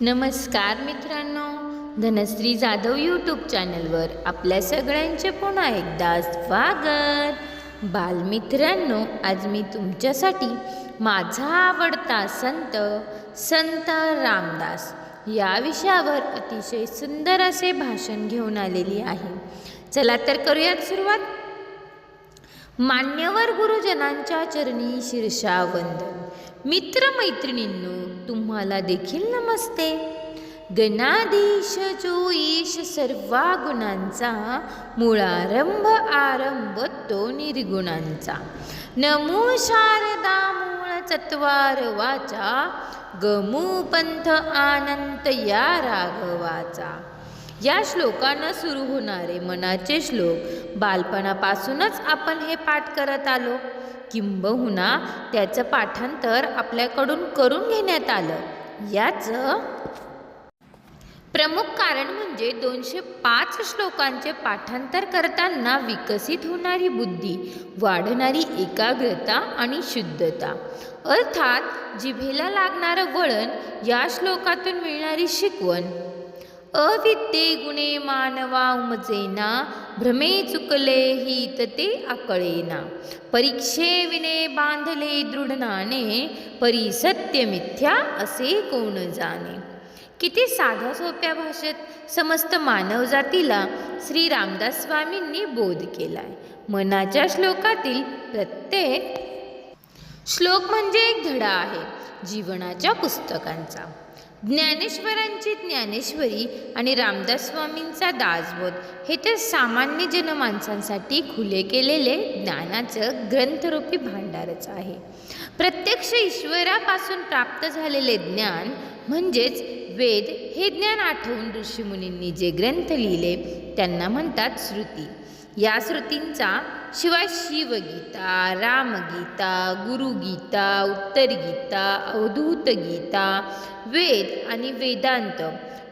नमस्कार मित्रांनो धनश्री जाधव यूट्यूब चॅनलवर आपल्या सगळ्यांचे पुन्हा एकदा स्वागत. बालमित्रांनो आज मी तुमच्यासाठी माझा आवडता संत संत रामदास या विषयावर अतिशय सुंदर असे भाषण घेऊन आलेली आहे. चला तर करूयात सुरुवात. मान्यवर गुरुजनांच्या चरणी शीर्षा वंदन. मित्रमैत्रिणींनो तुम्हाला देखील नमस्ते. गणाधीश जो ईश सर्वा गुणांचा मुळारंभ आरंभ तो निर्गुणांचा. नमो शारदा मूळ चत्वार वाचा गमू पंथ आनंत या राघवाचा. या श्लोकानं सुरू होणारे मनाचे श्लोक बालपणापासूनच आपण हे पाठ करत आलो. किंबहुना त्याचं पाठांतर आपल्याकडून करून घेण्यात आलं. याचं प्रमुख कारण म्हणजे दोनशे पाच श्लोकांचे पाठांतर करताना विकसित होणारी बुद्धी वाढणारी एकाग्रता आणि शुद्धता. अर्थात जिभेला लागणारं वळण या श्लोकातून मिळणारी शिकवण. अविद्ये गुणे मानवा उमजेना भ्रमे चुकले ही ते आकळेना परीक्षे विने बांधले दृढनाने परी सत्य मिथ्या असे कोण जाणे? किती साध्या सोप्या भाषेत समस्त मानवजातीला श्री रामदास स्वामींनी बोध केलाय. मनाच्या श्लोकातील प्रत्येक श्लोक म्हणजे एक धडा आहे जीवनाच्या पुस्तकांचा. ज्ञानेश्वरांची ज्ञानेश्वरी आणि रामदास स्वामींचा दासबोध हे तर सामान्य जनमानसांसाठी खुले केलेले ज्ञानाचं ग्रंथरूपी भांडारच आहे. प्रत्यक्ष ईश्वरापासून प्राप्त झालेले ज्ञान म्हणजेच वेद हे ज्ञान आठवून ऋषीमुनींनी जे ग्रंथ लिहिले त्यांना म्हणतात श्रुती. या श्रुतींचा शिवाय शिवगीता रामगीता गुरुगीता उत्तरगीता अवधूतगीता वेद आणि वेदांत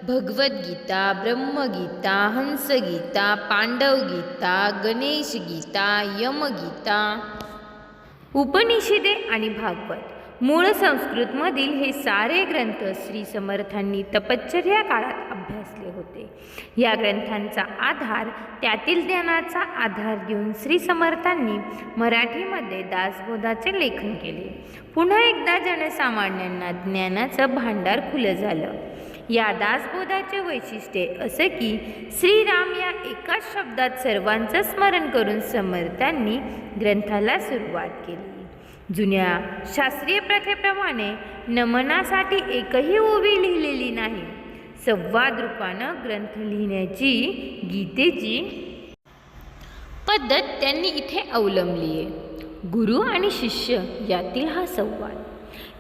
भगवद्गीता ब्रह्मगीता हंसगीता पांडवगीता गणेशगीता यमगीता. उपनिषदे आणि भागवत. मूळ संस्कृतमधील हे सारे ग्रंथ श्री समर्थांनी तपश्चर्या काळात असले होते. या ग्रंथांचा आधार त्यातील ज्ञानाचा आधार घेऊन श्री समर्थांनी मराठीमध्ये दासबोधाचे लेखन केले. पुन्हा एकदा जनसामान्यांना ज्ञानाचं भांडार खुलं झालं. या दासबोधाचे वैशिष्ट्ये असं की श्रीराम या एकाच शब्दात सर्वांचं स्मरण करून समर्थांनी ग्रंथाला सुरुवात केली. जुन्या शास्त्रीय प्रथेप्रमाणे नमनासाठी एकही ओवी लिहिलेली नाही. संवाद रूपानं ग्रंथ लिहिण्याची गीतेची पद्धत त्यांनी इथे अवलंबली आहे. गुरु आणि शिष्य यातील हा संवाद.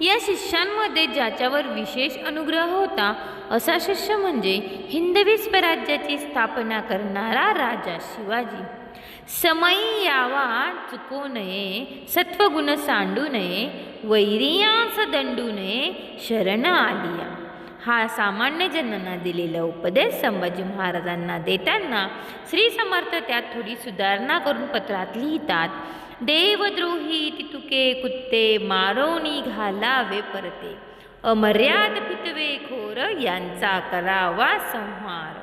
या शिष्यांमध्ये ज्याच्यावर विशेष अनुग्रह होता असा शिष्य म्हणजे हिंदवी स्वराज्याची स्थापना करणारा राजा शिवाजी. समयी यावा चुकू नये सत्वगुण सांडू नये वैरियांस दंडू नये शरण आलिया. हा सामान्य जनांना दिलेला उपदेश संभाजी महाराजांना देताना श्री समर्थ त्यात थोडी सुधारणा करून पत्रात लिहितात. देवद्रोही तितुके कुत्ते मारोनी घालावे परते. अमर्याद पितवे खोर यांचा करावा संहार.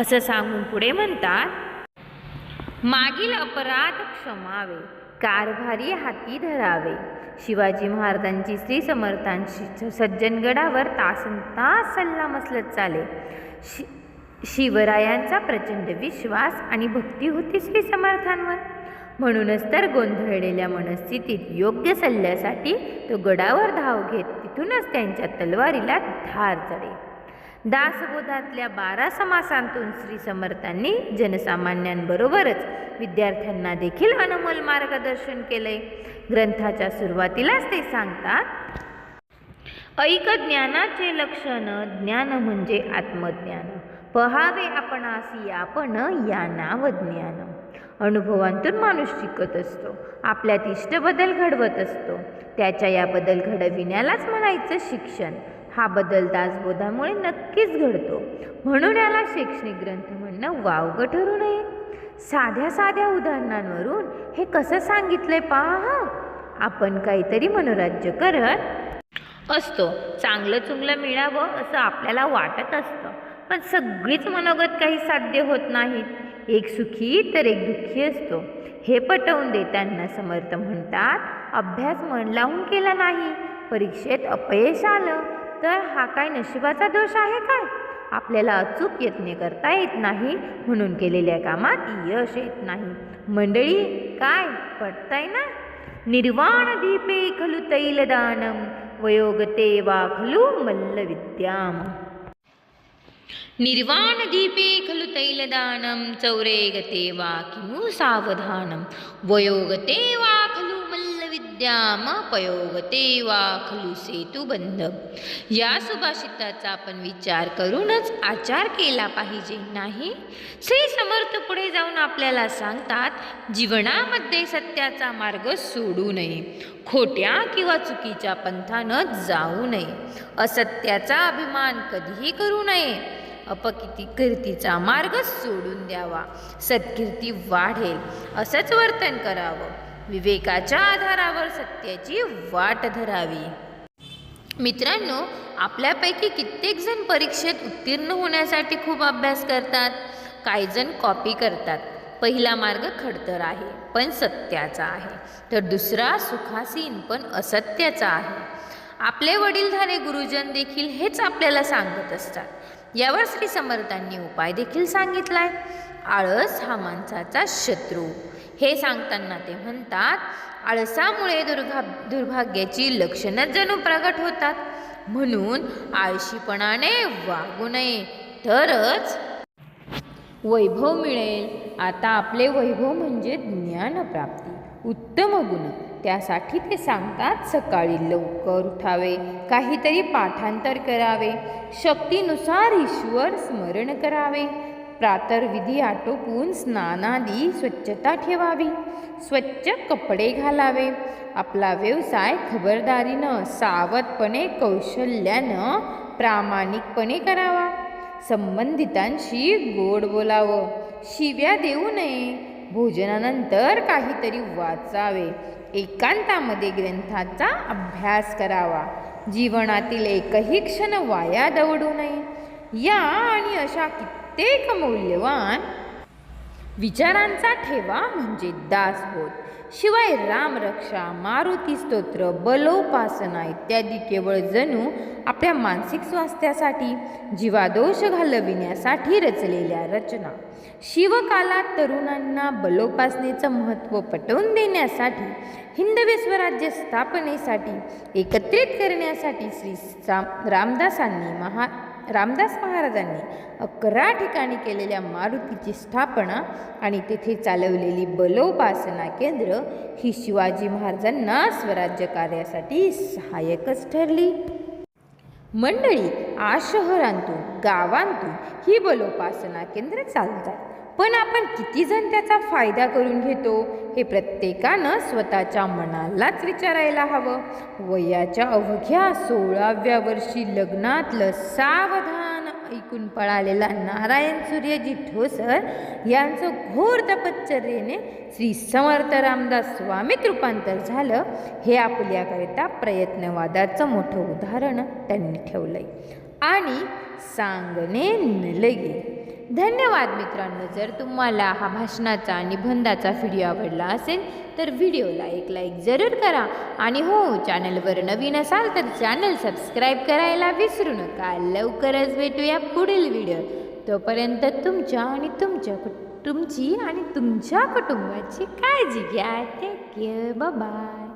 असं सांगून पुढे म्हणतात मागील अपराध क्षमावे कारभारी हाती धरावे. शिवाजी महाराजांची श्री समर्थांशी सज्जनगडावर तासन तास सल्ला मसलत चाले. शि शिवरायांचा प्रचंड विश्वास आणि भक्ती होती श्री समर्थांवर. म्हणूनच तर गोंधळलेल्या मनस्थितीत योग्य सल्ल्यासाठी तो गडावर धाव घेत तिथूनच त्यांच्या तलवारीला धार चढे दासबोधातल्या बारा समासांतून श्री समर्थांनी जनसामान्यांबरोबरच विद्यार्थ्यांना देखील अनमोल मार्गदर्शन केले ग्रंथाच्या सुरुवातीलाच ते सांगतात ऐक ज्ञानाचे लक्षण ज्ञान म्हणजे आत्मज्ञान. पहावे आपणासी आपण या नाव ज्ञान. अनुभवांतून माणूस शिकत असतो आपल्यात इष्ट बदल घडवत असतो. त्याच्या या बदल घडविण्यालाच म्हणायचं शिक्षण. हा बदल दासबोधामुळे नक्कीच घडतो. म्हणून याला शैक्षणिक ग्रंथ म्हणणं वावगं ठरू नये. साध्या साध्या उदाहरणांवरून हे कसं सांगितलंय पहा. आपण काहीतरी मनोराज्य करत असतो. चांगलं चुंगलं मिळावं असं आपल्याला वाटत असतं. पण सगळीच मनोगत काही साध्य होत नाहीत. एक सुखी तर एक दुःखी असतो. हे पटवून देताना समर्थ म्हणतात अभ्यास मन लावून केला नाही. परीक्षेत अपयश आलं. तर हा काय नशिबाचा दोष आहे काय? आपल्याला अचूक यत्न करता येत नाही म्हणून केलेल्या कामात यश येत नाही. मंडळी काय पटताय ना? निर्वाण दीपे खलु तैलदानम वयोगते वा खलु मल्लविद्याम. निर्वाणदीपे खलु तैलदानं चौरे गते वा किमु सावधानं वयोगते वा खलु मल्लविद्याम पयोगते वा सेतू बंध. या सुभाषिताचा आपण विचार करूनच आचार केला पाहिजे नाही? श्री समर्थ पुढे जाऊन आपल्याला सांगतात जीवनामध्ये सत्याचा मार्ग सोडू नये. खोट्या किंवा चुकीच्या पंथानं जाऊ नये. असत्याचा अभिमान कधीही करू नये. अपकिती कीर्तीचा मार्ग सोडून द्यावा. सत्कीर्ती वाढेल. असंच वर्तन करावं. विवेकाच्या आधारावर सत्याची वाट धरावी. मित्रांनो आपल्यापैकी कित्येक जण परीक्षेत उत्तीर्ण होण्यासाठी खूप अभ्यास करतात. काही जण कॉपी करतात. पहिला मार्ग खडतर आहे पण सत्याचा आहे. तर दुसरा सुखासीन पण असत्याचा आहे. आपले वडीलधारे गुरुजन देखील हेच आपल्याला सांगत असतात. यावर श्री समर्थांनी उपाय देखील सांगितला आहे आळस हा माणसाचा शत्रू. हे सांगताना ते म्हणतात आळसामुळे दुर्घा दुर्भाग्याची लक्षणं जणू प्रगट होतात. म्हणून आळशीपणाने वागू नये. तरच वैभव मिळेल. आता आपले वैभव म्हणजे ज्ञानप्राप्ती उत्तम गुण. त्यासाठी ते सांगतात सकाळी लवकर उठावे. काहीतरी पाठांतर करावे. शक्तीनुसार ईश्वर स्मरण करावे. प्रातर्विधी आटोपून स्नानादी स्वच्छता ठेवावी. स्वच्छ कपडे घालावे. आपला व्यवसाय खबरदारीनं सावधपणे कौशल्यानं प्रामाणिकपणे करावा. संबंधितांशी गोड बोलावं. शिव्या देऊ नये. भोजनानंतर काहीतरी वाचावे. एकांतामध्ये ग्रंथाचा अभ्यास करावा. जीवनातील एकही क्षण वाया दवडू नये. या आणि अशा प्रत्येक मौल्यवान विचारांचा ठेवा म्हणजे दास होत शिवाय रामरक्षा मारुती स्तोत्र बलोपासना इत्यादी केवळ जणू आपल्या मानसिक स्वास्थ्यासाठी जीवादोष घालविण्यासाठी रचलेल्या रचना. शिवकालात तरुणांना बलोपासनेचं महत्त्व पटवून देण्यासाठी हिंदवी स्वराज्य स्थापनेसाठी एकत्रित करण्यासाठी श्री सा रामदासांनी महा रामदास महाराजांनी अकरा ठिकाणी केलेल्या मारुतीची स्थापना आणि तेथे चालवलेली बलोपासना केंद्र ही शिवाजी महाराजांना स्वराज्य कार्यासाठी सहाय्यकच ठरली. मंडळी आज शहरांतून गावांतून ही बलोपासना केंद्र चालतात. पण आपण किती जण त्याचा फायदा करून घेतो हे प्रत्येकानं स्वतःच्या मनालाच विचारायला हवं. वयाच्या अवघ्या सोळाव्या वर्षी लग्नातलं सावधान ऐकून पळालेला नारायण सूर्यजी ठोसर यांचं घोर तपश्चर्येने श्री समर्थ रामदास स्वामीत रूपांतर झालं. हे आपल्याकरिता प्रयत्नवादाचं मोठं उदाहरण त्यांनी ठेवलंय. आणि सांगणे नलगे धन्यवाद मित्रांनो. जर तुम्हाला हा भाषणाचा निबंधाचा व्हिडिओ आवडला असेल तर व्हिडिओला एक लाईक जरूर करा. आणि हो चॅनलवर नवीन असाल तर चॅनल सबस्क्राईब करायला विसरू नका. लवकरच भेटूया पुढील व्हिडिओ तोपर्यंत तुमच्या आणि तुमच्या तुमची आणि तुमच्या कुटुंबाची काळजी घ्या. Take care bye